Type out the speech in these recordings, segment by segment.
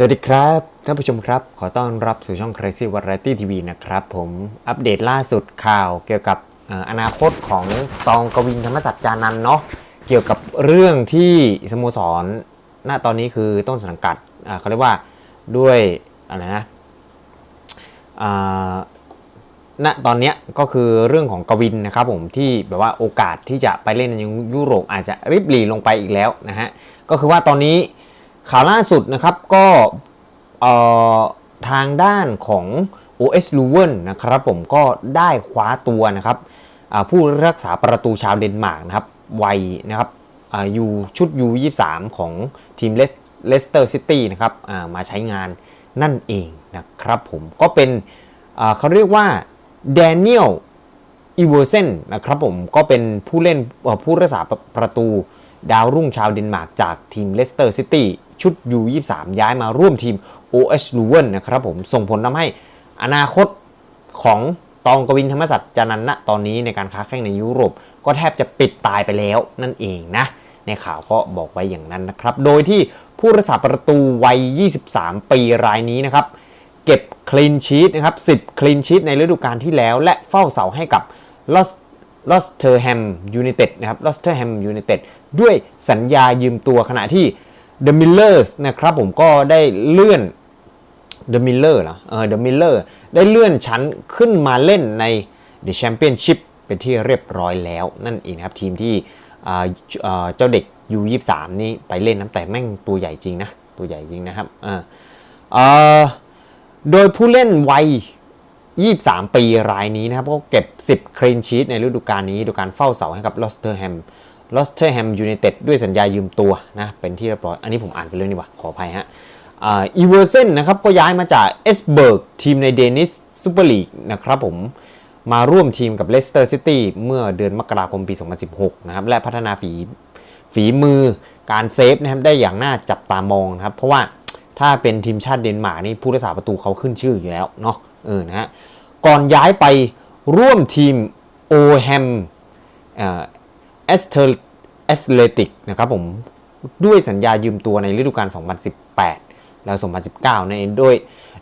สวัสดีครับ ท่านผู้ชมครับ ขอต้อนรับสู่ช่อง Crazy Variety TV นะครับ ผมอัปเดตล่าสุดข่าวเกี่ยวกับออนาคตของตองกวินธรรมสัจจานันเนาะเกี่ยวกับเรื่องที่สโมสรณตอนนี้คือต้นสังกัดเขาเรียกว่าด้วยอะไรนะณตอนนี้ก็คือเรื่องของกวินนะครับผมที่แบบว่าโอกาสที่จะไปเล่นในยุโรปอาจจะริบหรี่ลงไปอีกแล้วนะฮะก็คือว่าตอนนี้ ข่าวล่าสุดนะครับก็ทางด้านของ OS l u w e n นะครับผมก็ได้คว้าตัวนะครับผู้รักษาประตูชาวเดนมาร์กนะครับวัยนะครับอ่ายูชุด U23 ของทีมเลสเตอร์ซิตี้นะครับามาใช้งานนั่นเองนะครับผมก็เป็นเขาเรียกว่าแดเนียลอีเวอร์เซนนะครับผมก็เป็นผู้เล่นผู้รักษาประประตู ดาวรุ่งชาวเดนมาร์กจากทีมเลสเตอร์ซิตี้ชุด U23 ย้ายมาร่วมทีม OH l u w e n นะครับผมส่งผลทำให้อนาคตของตองกวินธรรมสัจจานันท์ตอนนี้ในการค้าแข่งในยุโรป ก็แทบจะปิดตายไปแล้วนั่นเองนะ ในข่าวก็บอกไว้อย่างนั้นนะครับ โดยที่ผู้รักษาประตูวัย 23 ปีรายนี้นะครับ เก็บคลีนชีตนะครับ 10 คลีนชีตในฤดูกาลที่แล้ว และเฝ้าเสาให้กับลอส ลอสเทอร์แฮมยูไนเต็ดนะครับลอสเทอร์แฮมยูไนเต็ดด้วยสัญญายืมตัวขณะที่เดอะมิลเลอร์สนะครับผมก็ได้เลื่อนเดอะมิลเลอร์เหรอเออเดอะมิลเลอร์ได้เลื่อนชั้นขึ้นมาเล่นใน The Championship เป็นที่เรียบร้อยแล้วนั่นเองครับทีมที่อ่าอ่าเจ้าเด็ก U23 นี่ไปเล่นน้ำแต่แม่งตัวใหญ่จริงนะ ตัวใหญ่จริงนะครับเออโดยผู้เล่นวัย 23 ปีรายนี้นะครับก็เก็บ 10 คลีนชีตในฤดูกาลนี้โดยการเฝ้าเสาให้กับลอสเตอร์แฮมลอสเตอร์แฮมยูไนเต็ดด้วยสัญญายืมตัวนะเป็นที่เรียบร้อย อันนี้ผมอ่านไปเรื่องนี้ว่ะขออภัยฮะอีเวอร์เซนนะครับก็ย้ายมาจากเอสเบิร์กทีมในเดนิสซูเปอร์ลีกนะครับผมมาร่วมทีมกับเลสเตอร์ซิตี้เมื่อเดือนมกราคมปี 2016 นะครับ และพัฒนาฝีฝีมือการเซฟนะครับได้อย่างน่าจับตามองนะครับ เพราะว่าถ้าเป็นทีมชาติเดนมาร์กนี่ผู้รักษาประตูเขาขึ้นชื่ออยู่แล้วเนาะ เออนะฮะก่อนย้ายไปร่วมทีมโอแฮมเอสเทอร์เอสเลติกนะครับผมด้วยสัญญายืมตัวในฤดูกาล 2018 แล้ว 2019ในโดย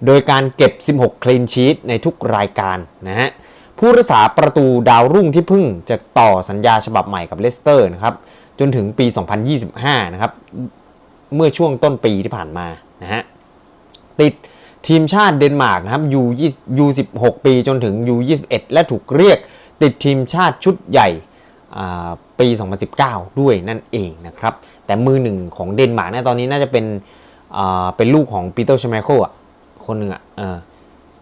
โดยการเก็บ 16 คลีนชีตในทุกรายการนะฮะผู้รักษาประตูดาวรุ่งที่เพิ่งจะต่อสัญญาฉบับใหม่กับเลสเตอร์นะครับจนถึงปี 2025 นะครับ เมื่อช่วงต้นปีที่ผ่านมานะฮะติด ทีมชาติเดนมาร์กนะครับ U20 U16 ปีจนถึง U21 และถูกเรียกติดทีมชาติชุดใหญ่อ่าปี 2019 ด้วยนั่นเองนะครับ แต่มือหนึ่งของเดนมาร์กนี่ยตอนนี้น่าจะเป็นเป็นลูกของปีเตอร์ชไมเคิลอะคนหนึ่งอะเออ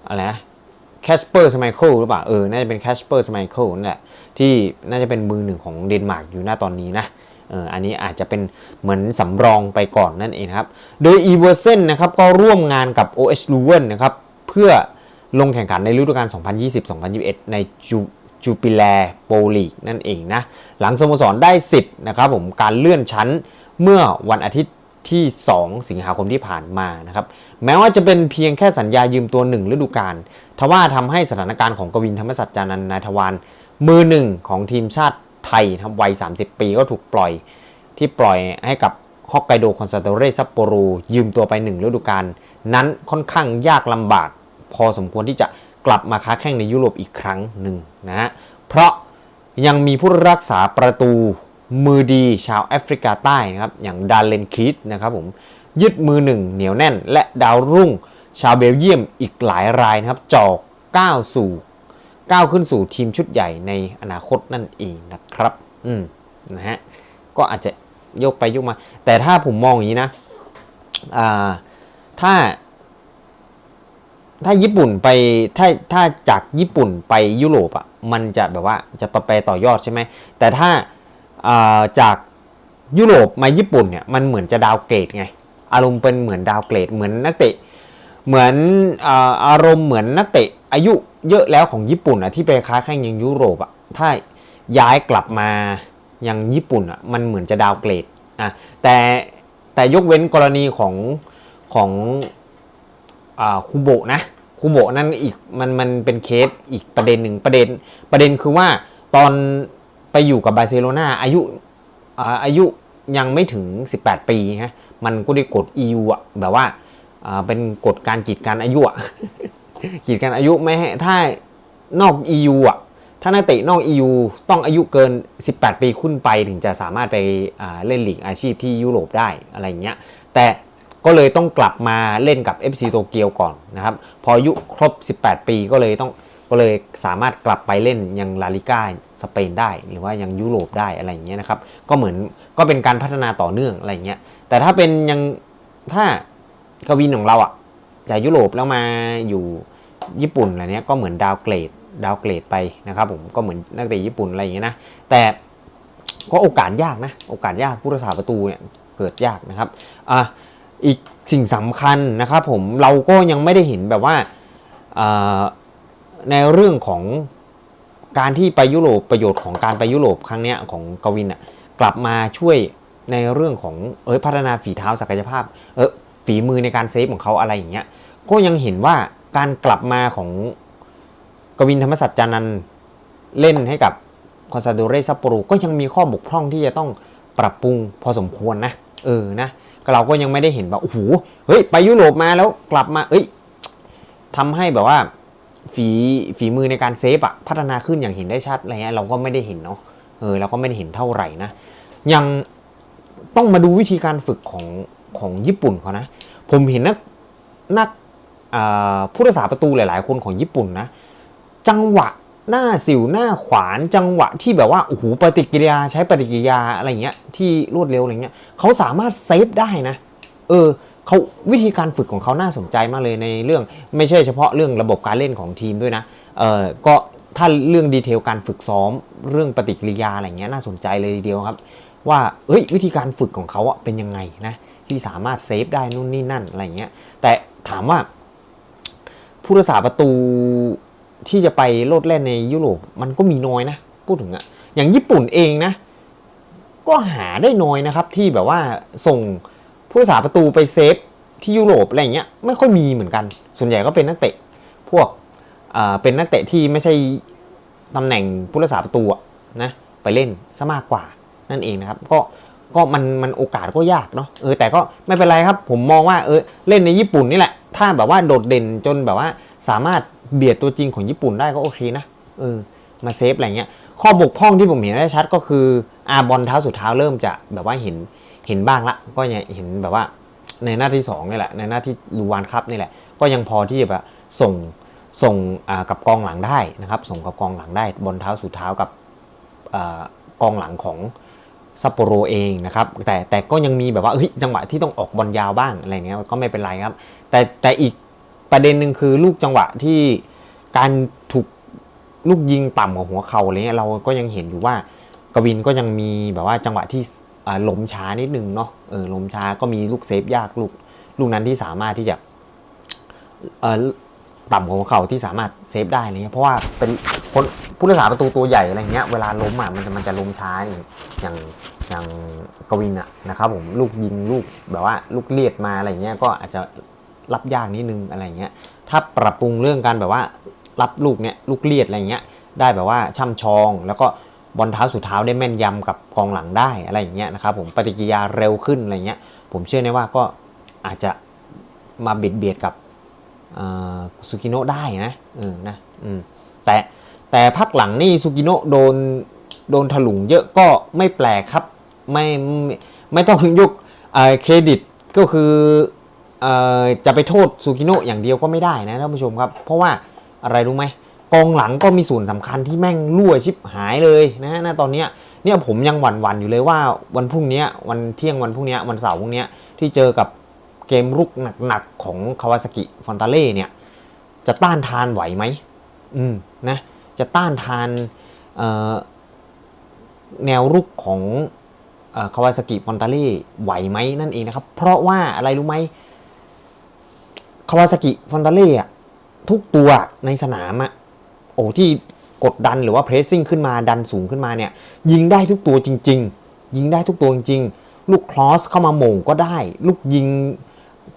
อะไรนะแคสเปอร์สไมเคิลหรือเปล่าเออน่าจะเป็นแคสเปอร์สไมเคิลนั่นแหละที่น่าจะเป็นมือหนึ่งของเดนมาร์กอยู่หน้าตอนนี้นะ อออันนี้อาจจะเป็นเหมือนสำรองไปก่อนนั่นเองครับ โดยอีเวอร์เซนนะครับก็ร่วมงานกับ OH l u w e n นะครับเพื่อลงแข่งขันในฤดูกาล 2020-2021 ในจูจูปิแลโปลีกนั่นเองนะ หลังสโมสรได้สิทธิ์นะครับผมการเลื่อนชั้นเมื่อวันอาทิตย์ที่ 2 สิงหาคมที่ผ่านมานะครับแม้ว่าจะเป็นเพียงแค่สัญญายืมตัวหนึ่งฤดูกาลทว่าทำให้สถานการณ์ของกวินธรรมสัจจานันท์นายทวารมือหนึ่งของทีมชาติ ไทยทำวัย 30 ปีก็ถูกปล่อยที่ปล่อยให้กับฮอกไกโดคอนซาโดเรซัปโปโรยืมตัวไปหนึ่งฤดูกาลนั้นค่อนข้างยากลำบาก พอสมควรที่จะกลับมาค้าแข่งในยุโรปอีกครั้งหนึ่งนะฮะเพราะยังมีผู้รักษาประตูมือดีชาวแอฟริกาใต้นะครับอย่างดาเลนคิดนะครับผมยึดมือหนึ่งเหนียวแน่น และดาวรุ่งชาวเบลเยียมอีกหลายรายนะครับจอกก้าวสู่ ก้าวขึ้นสู่ทีมชุดใหญ่ในอนาคตนั่นเองนะครับ อืมนะฮะก็อาจจะโยกไปโยกมา แต่ถ้าผมมองอย่างนี้นะอ่าถ้า ถ้าญี่ปุ่นไปถ้าถ้าจากญี่ปุ่นไปยุโรปอะมันจะแบบว่าจะต่อไปต่อยอดใช่ไหมแต่ถ้าอ่าจากยุโรปมาญี่ปุ่นเนี่ยมันเหมือนจะดาวเกรดไงอารมณ์เป็นเหมือนดาวเกรดเหมือนนักเตะ เหมือนอารมณ์เหมือนนักเตะอายุเยอะแล้วของญี่ปุ่นอะที่ไปค้าแข่งยังยุโรปอะถ้าย้ายกลับมายังญี่ปุ่นอะมันเหมือนจะดาวเกรดอะแต่แต่ยกเว้นกรณีของของอคูโบะนะคูโบะนั่นอีกมันมันเป็นเคสอีกประเด็นหนึ่งประเด็นประเด็นคือว่าตอนไปอยู่กับบาร์เซโลนาอายุอาอายุยังไม่ถึง 18 ปีฮะมันก็ได้กด EU อะแบบว่า เป็นกฎการกีดกันอายุอะกีดกันอายุไม่ให้ถ้านอก EU อะถ้านักเตะนอก EU ต้องอายุเกิน 18 ปีขึ้นไปถึงจะสามารถไปอ่าเล่นลีกอาชีพที่ยุโรปได้อะไรเงี้ยแต่ก็เลยต้องกลับมาเล่นกับ FC โตเกียวก่อนนะครับพออายุครบ 18 ปีก็เลยต้องก็เลยสามารถกลับไปเล่นยังลาลิก้าสเปนได้ หรือว่ายังยุโรปได้อะไรอย่างเงี้ยนะครับก็เหมือนก็เป็นการพัฒนาต่อเนื่องอะไรเงี้ยแต่ถ้าเป็นยังถ้า กวินของเราอะจากยุโรปแล้วมาอยู่ญี่ปุ่นอะไรเนี้ยก็เหมือนดาวเกรดดาวเกรดไปนะครับผมก็เหมือนนักเตะญี่ปุ่นอะไรอย่างเงี้ยนะแต่ก็โอกาสยากนะโอกาสยากผู้รักษาประตูเนี่ยเกิดยากนะครับอะอีกสิ่งสำคัญนะครับผมเราก็ยังไม่ได้เห็นแบบว่าในเรื่องของการที่ไปยุโรปประโยชน์ของการไปยุโรปครั้งเนี้ยของกวินอะกลับมาช่วยในเรื่องของเอยพัฒนาฝีเท้าศักยภาพเออ ฝีมือในการเซฟของเขาอะไรอย่างเงี้ย ก็ยังเห็นว่าการกลับมาของกวินธรรมสัจจานันเล่นให้กับคอนซาโดเรซัปโปโรก็ยังมีข้อบกพร่องที่จะต้องปรับปรุงพอสมควรนะ เออนะเราก็ยังไม่ได้เห็นว่าโอ้โหเฮ้ยไปยุโรปมาแล้วกลับมา เอ้ยทำให้แบบว่าฝีฝีมือในการเซฟอะพัฒนาขึ้นอย่างเห็นได้ชัดอะไรเงี้ยเราก็ไม่ได้เห็นเนาะเออเราก็ไม่ได้เห็นเท่าไหร่นะยังต้องมาดูวิธีการฝึกของ ของญี่ปุ่นเขานะ ผมเห็นนักนักผู้รักษาประตูหลาย ๆ คนของญี่ปุ่นนะ จังหวะหน้าสิวหน้าขวานจังหวะที่แบบว่าโอ้โหปฏิกิริยาใช้ปฏิกิริยาอะไรเงี้ยที่รวดเร็วอะไรเงี้ยเขาสามารถเซฟได้นะเออเขาวิธีการฝึกของเขาน่าสนใจมากเลยในเรื่อง ไม่ใช่เฉพาะเรื่องระบบการเล่นของทีมด้วยนะเออก็ถ้าเรื่องดีเทลการฝึกซ้อม เรื่องปฏิกิริยาอะไรเงี้ยน่าสนใจเลยทีเดียวครับ ว่าเอ้ยวิธีการฝึกของเขาอะเป็นยังไงนะ ที่สามารถเซฟได้นู่นนี่นั่นอะไรเงี้ยแต่ถามว่าผู้รักษาประตูที่จะไปโลดแล่นในยุโรปมันก็มีน้อยนะพูดถึงอะอย่างญี่ปุ่นเองนะ ก็หาได้น้อยนะครับที่แบบว่าส่งผู้รักษาประตูไปเซฟที่ยุโรปอะไรเงี้ยไม่ค่อยมีเหมือนกัน ส่วนใหญ่ก็เป็นนักเตะพวกเป็นนักเตะที่ไม่ใช่ตำแหน่งผู้รักษาประตูะนะไปเล่นซะมากกว่านั่นเองนะครับ ก็ ก็มันมันโอกาสก็ยากเนาะเออแต่ก็ไม่เป็นไรครับ ผมมองว่าเออเล่นในญี่ปุ่นนี่แหละ ถ้าแบบว่าโดดเด่นจนแบบว่าสามารถเบียดตัวจริงของญี่ปุ่นได้ก็โอเคนะเออมาเซฟอะไรเงี้ยข้อบกพร่องที่ผมเห็นได้ชัดก็คืออาบอลเท้าสุดเท้าเริ่มจะแบบว่าเห็นเห็นบ้างละก็ยังเห็นแบบว่าในหน้าที่สองนี่แหละในหน้าที่ลูวานคัพนี่แหละ ก็ยังพอที่จะแบบส่งส่งกับกองหลังได้นะครับ ส่งกับกองหลังได้บอลเท้าสุดเท้ากับอกองหลังของ ซัปโปโรเองนะครับแต่แต่ก็ยังมีแบบว่าจังหวะที่ต้องออกบอลยาวบ้างอะไรเงี้ยก็ไม่เป็นไรครับ แต่แต่อีกประเด็นหนึ่งคือลูกจังหวะที่การถูกลูกยิงต่ำกว่าหัวเข่าอะไรเงี้ยเราก็ยังเห็นอยู่ว่ากวินก็ยังมีแบบว่าจังหวะที่อ่าล้มช้านิดนึงเนาะเออล้มช้าก็มีลูกเซฟยากลูกลูกนั้นที่สามารถที่จะเออ ต่ำกว่าหัวเข่าที่สามารถเซฟได้อะไรเงี้ยเพราะว่าเป็นคนผู้รักษาประตูตัวใหญ่อะไรเงี้ยเวลาล้มอะมันจะมันจะล้มช้าอย่างอย่างอย่างกวินอะนะครับผมลูกยิงลูกแบบว่าลูกเลียดมาอะไรเงี้ยก็อาจจะรับยากนิดนึงอะไรเงี้ยถ้าปรับปรุงเรื่องการแบบว่ารับลูกเนี่ยลูกเลียดอะไรเงี้ยได้แบบว่าช่ำชอง แล้วก็บอลเท้าสุดเท้าได้แม่นยำกับกองหลังได้อะไรอย่างเงี้ยนะครับผมปฏิกิริยาเร็วขึ้นอะไรเงี้ยผมเชื่อแน่ว่าก็อาจจะมาเบียดเบียดกับ สุกิโนะได้นะเออนะอืมแต่แต่พักหลังนี่สุกิโนะโดนโดนถลุงเยอะก็ไม่แปลกครับ ไม่ไม่ไม่ต้องยกเอ่อเครดิตก็คืออจะไปโทษสุกิโนะอย่างเดียวก็ไม่ได้นะท่านผู้ชมครับ เพราะว่าอะไรรู้ไหมกองหลังก็มีส่วนสำคัญที่แม่งรั่วชิบหายเลยนะฮะตอนเนี้ยเนี่ยผมยังหวั่นๆอยู่เลยว่าวันพรุ่งนี้วันเที่ยงวันพรุ่งนี้วันเสาร์พรุ่งนี้ที่เจอกับ เกมรุกหนักๆของคาวาซากิฟอนตาเล่เนี่ย จะต้านทานไหวไหมอืมนะจะต้านทานเอ่อแนวรุกของคาวาซากิฟอนตาเล่ไหวไหมนั่นเองนะครับ เพราะว่าอะไรรู้ไหมคาวาซากิฟอนตาเล่อะทุกตัวในสนามอะโอ้ที่กดดันหรือว่าเพรสซิ่งขึ้นมาดันสูงขึ้นมาเนี่ย ยิงได้ทุกตัวจริง ๆ ยิงได้ทุกตัวจริง ๆ ลูกคลอสเข้ามาโหม่งก็ได้ ลูกยิง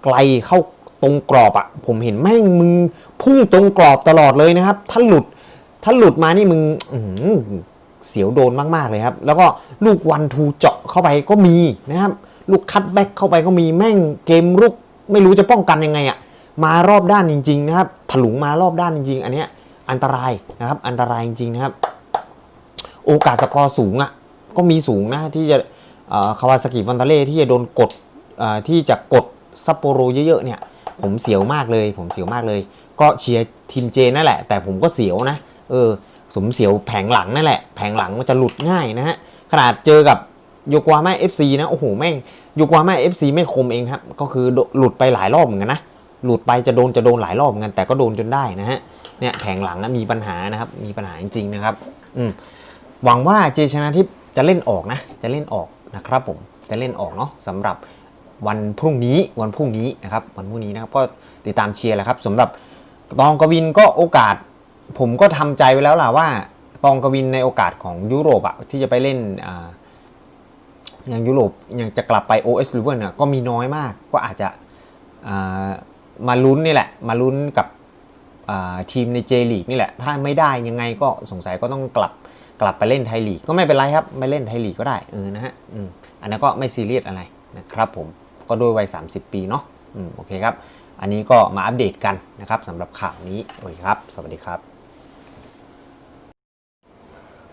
ไกลเข้าตรงกรอบอะผมเห็นแม่งมึงพุ่งตรงกรอบตลอดเลยนะครับ ถ้าหลุดถ้าหลุดมานี่มึงอืเสียวโดนมากๆเลยครับ แล้วก็ลูกวันทูเจาะเข้าไปก็มีนะครับ ลูกคัตแบ็กเข้าไปก็มีแม่งเกมรุกไม่รู้จะป้องกันยังไงอะมารอบด้านจริง ๆ นะครับ ถลุงมารอบด้านจริง ๆ อันเนี้ยอันตรายนะครับ อันตรายจริง ๆ นะครับ โอกาสสกอร์สูงอะก็มีสูงนะที่จะคาวาซากิฟอนตาเล่ที่จะโดนกดที่จะกด ซัปโปโรเยอะๆเนี่ยผมเสียวมากเลย ผมเสียวมากเลย ก็เชียร์ทีมเจนั่นแหละ แต่ผมก็เสียวนะ เออสมเสียวแผงหลังนั่นแหละ แผงหลังมันจะหลุดง่ายนะฮะ ขนาดเจอกับโยกฮาม่าเอฟซีนะ โอ้โห แม่ง โยกฮาม่าเอฟซีไม่คมเองครับ ก็คือหลุดไปหลายรอบเหมือนกันนะ หลุดไปจะโดนจะโดนหลายรอบเหมือนกัน แต่ก็โดนจนได้นะฮะ เนี่ยแผงหลังนะมีปัญหานะครับ มีปัญหาจริงๆนะครับ อืม หวังว่าเจชนะทิพย์จะเล่นออกนะ จะเล่นออกนะครับผม จะเล่นออกเนาะสำหรับ วันพรุ่งนี้วันพรุ่งนี้นะครับวันพรุ่งนี้นะครับก็ติดตามเชียร์แหละครับสำหรับตองกวินก็โอกาส ผมก็ทำใจไว้แล้วล่ะว่าตองกวินในโอกาสของยุโรปอะที่จะไปเล่นออย่างยุโรปย่างจะกลับไป OS l e v e n น่ะก็มีน้อยมาก ก็อาจจะามาลุ้นนี่แหละ มาลุ้นกับทีมในเจลีกนี่แหละ ถ้าไม่ได้ยังไงก็สงสัยก็ต้องกลับกลับไปเล่นไทยลีกก็ไม่เป็นไรครับ ไม่เล่นไทยลีกก็ได้เออนะฮะอันนั้นก็ไม่ซีเรียสอะไรนะครับผม ก็ด้วยวัย 30 ปีเนาะอืมโอเคครับ อันนี้ก็มาอัปเดตกันนะครับสำหรับข่าวนี้ โอเคครับ สวัสดีครับ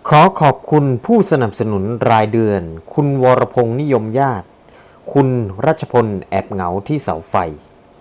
ขอขอบคุณผู้สนับสนุนรายเดือน คุณวรพงษ์นิยมญาติ คุณรัชพลแอบเหงาที่เสาไฟ